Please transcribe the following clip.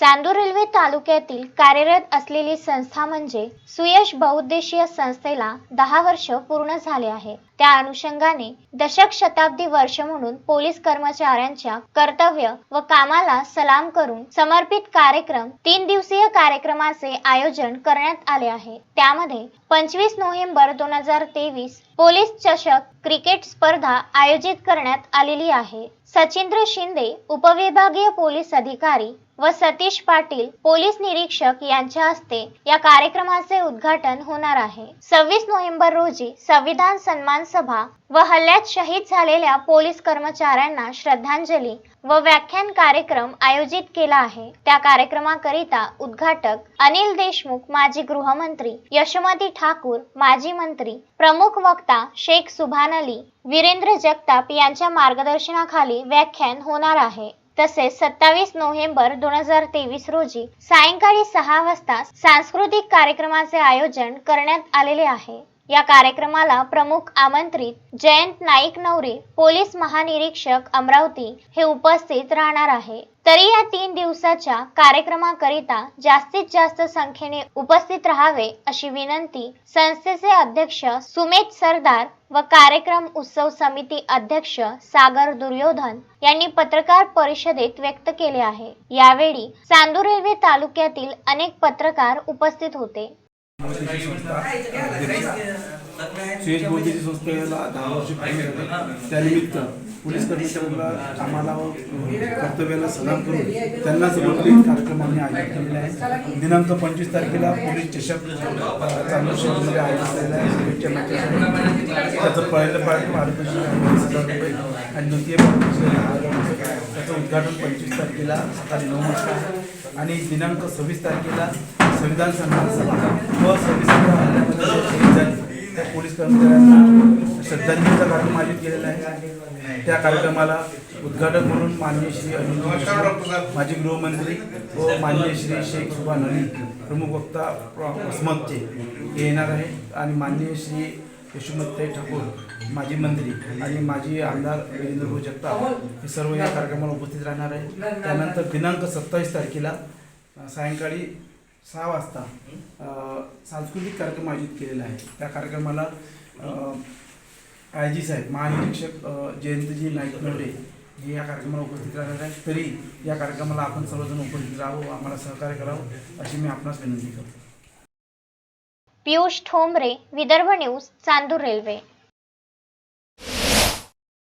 Chandur railway तालुक्यातील कार्यरत असलेली संस्था म्हणजे सुयश बहुउद्देशीय संस्थेला दहा वर्ष पूर्ण झाले आहे. त्या अनुषंगाने दशक शताब्दी वर्ष म्हणून पोलीस कर्मचाऱ्यांच्या कर्तव्य व कामाला सलाम करून समर्पित कार्यक्रम तीन दिवसीय कार्यक्रमाचे आयोजन करण्यात आले आहे. त्यामध्ये पंचवीस नोव्हेंबर दोन हजार तेवीस पोलीस चषक क्रिकेट स्पर्धा आयोजित करण्यात आलेली आहे. सचिंद्र शिंदे उपविभागीय पोलीस अधिकारी व सतीश पाटील पोलीस निरीक्षक यांच्या हस्ते या कार्यक्रमाचे उद्घाटन होणार आहे. सव्वीस नोव्हेंबर रोजी संविधान सन्मान सभा व हल्ल्यात शहीद झालेल्या पोलीस कर्मचाऱ्यांना श्रद्धांजली व व्याख्यान कार्यक्रम आयोजित केला आहे. त्या कार्यक्रमाकरिता उद्घाटक अनिल देशमुख माजी गृहमंत्री यशोमती ठाकूर माजी मंत्री प्रमुख वक्ता शेख सुभान अली वीरेंद्र जगताप यांच्या मार्गदर्शनाखाली व्याख्यान होणार आहे. तसेच सत्तावीस नोव्हेंबर दोन हजार तेवीस रोजी सायंकाळी सहा वाजता सांस्कृतिक कार्यक्रमाचे आयोजन करण्यात आलेले आहे. या कार्यक्रमाला प्रमुख आमंत्रित जयंत नाईक नवरे पोलीस महानिरीक्षक अमरावती हे उपस्थित राहणार आहे. तरी या तीन दिवसाच्या कार्यक्रमाकरिता जास्तीत जास्त संख्येने उपस्थित राहावे अशी विनंती संस्थेचे अध्यक्ष सुमेध सरदार व कार्यक्रम उत्सव समिती अध्यक्ष सागर दुर्योधन यांनी पत्रकार परिषदेत व्यक्त केले आहे. यावेळी चांदूर रेल्वे तालुक्यातील अनेक पत्रकार उपस्थित होते. सुयश मोदीची संस्थेला दहा वर्ष त्यानिमित्त पोलीस कर्मचाऱ्यांना आम्हाला कर्तव्याला सलाम करून त्यांना समर्पित कार्यक्रम आम्ही आयोजित केलेला आहे दिनांक पंचवीस तारखेला पोलीस चषक अ, शहरामध्ये आयोजित झालेला आहे. त्याचं पहिलं पार्ट पारितोषिक हजार रुपये. आणि द्वितीय पारितोषिक त्याचं उद्घाटन पंचवीस तारखेला सकाळी नऊ वाजता. आणि दिनांक सव्वीस तारखेला संविधान सन्मान व संविधान त्या पोलीस कर्मचाऱ्यांना श्रद्धांजलीचा कार्यक्रम आयोजित केलेला आहे त्या कार्यक्रमाला उद्घाटक म्हणून माननीय श्री अनिल माजी गृहमंत्री व माननीय श्री शेख सुभान अली प्रमुख वक्ता अस्मतचे हे येणार आहे आणि माननीय श्री यशोमती ठाकूर माजी मंत्री आणि माजी आमदार वीरेंद्रभाऊ जगताप हे सर्व या कार्यक्रमाला उपस्थित राहणार आहे त्यानंतर दिनांक सत्तावीस तारखेला सायंकाळी सहा वाजता सांस्कृतिक कार्यक्रम आयोजित केलेला आहे. त्या कार्यक्रमाला आय जी साहेब महानिरीक्षक जयंतजी नाईक हे या कार्यक्रमाला उपस्थित राहणार आहेत. तरी या कार्यक्रमाला आपण सर्वजण उपस्थित राहावं आम्हाला सहकार्य करावं अशी मी आपणास विनंती करतो. Piyush Thombare Vidarbha news Chandur railway.